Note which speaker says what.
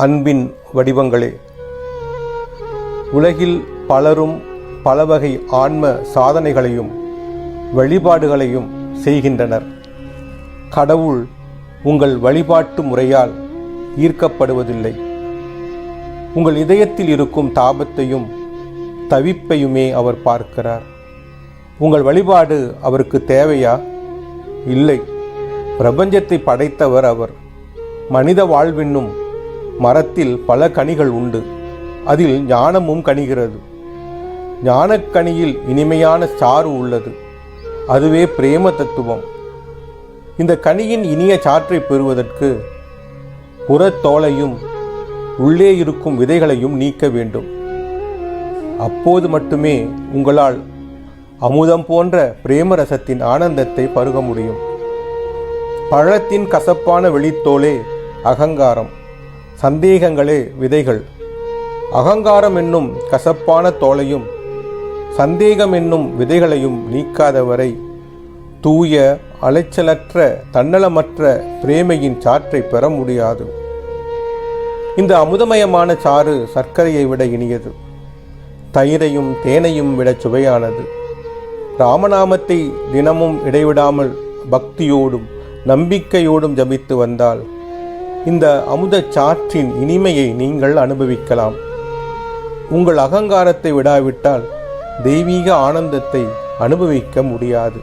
Speaker 1: அன்பின் வடிவங்களே. உலகில் பலரும் பல வகை ஆன்ம சாதனைகளையும் வழிபாடுகளையும் செய்கின்றனர். கடவுள் உங்கள் வழிபாட்டு முறையால் ஈர்க்கப்படுவதில்லை. உங்கள் இதயத்தில் இருக்கும் தாபத்தையும் தவிப்பையுமே அவர் பார்க்கிறார். உங்கள் வழிபாடு அவருக்கு தேவையா? இல்லை. பிரபஞ்சத்தை படைத்தவர் அவர். மனித வாழ்வின்னும் மரத்தில் பல கனிகள் உண்டு. அதில் ஞானமும் கணிகிறது ஞானக்கனியில் இனிமையான சாறு உள்ளது. அதுவே பிரேம தத்துவம். இந்த கனியின் இனிய சாற்றை பெறுவதற்கு புறத்தோலையும் உள்ளே இருக்கும் விதைகளையும் நீக்க வேண்டும். அப்போது மட்டுமே உங்களால் அமுதம் போன்ற பிரேமரசத்தின் ஆனந்தத்தை பருக முடியும். பழத்தின் கசப்பான வெளித்தோலே அகங்காரம். சந்தேகங்களே விதைகள். அகங்காரம் என்னும் கசப்பான தோலையும் சந்தேகம் என்னும் விதைகளையும் நீக்காதவரை தூய அலைச்சலற்ற தன்னலமற்ற பிரேமையின் சாற்றை பெற முடியாது. இந்த அமுதமயமான சாறு சர்க்கரையை விட இனியது. தயிரையும் தேனையும் விட சுவையானது. ராமநாமத்தை தினமும் இடைவிடாமல் பக்தியோடும் நம்பிக்கையோடும் ஜபித்து வந்தால் இந்த அமுதச் சாற்றின் இனிமையை நீங்கள் அனுபவிக்கலாம். உங்கள் அகங்காரத்தை விடாவிட்டால் தெய்வீக ஆனந்தத்தை அனுபவிக்க முடியாது.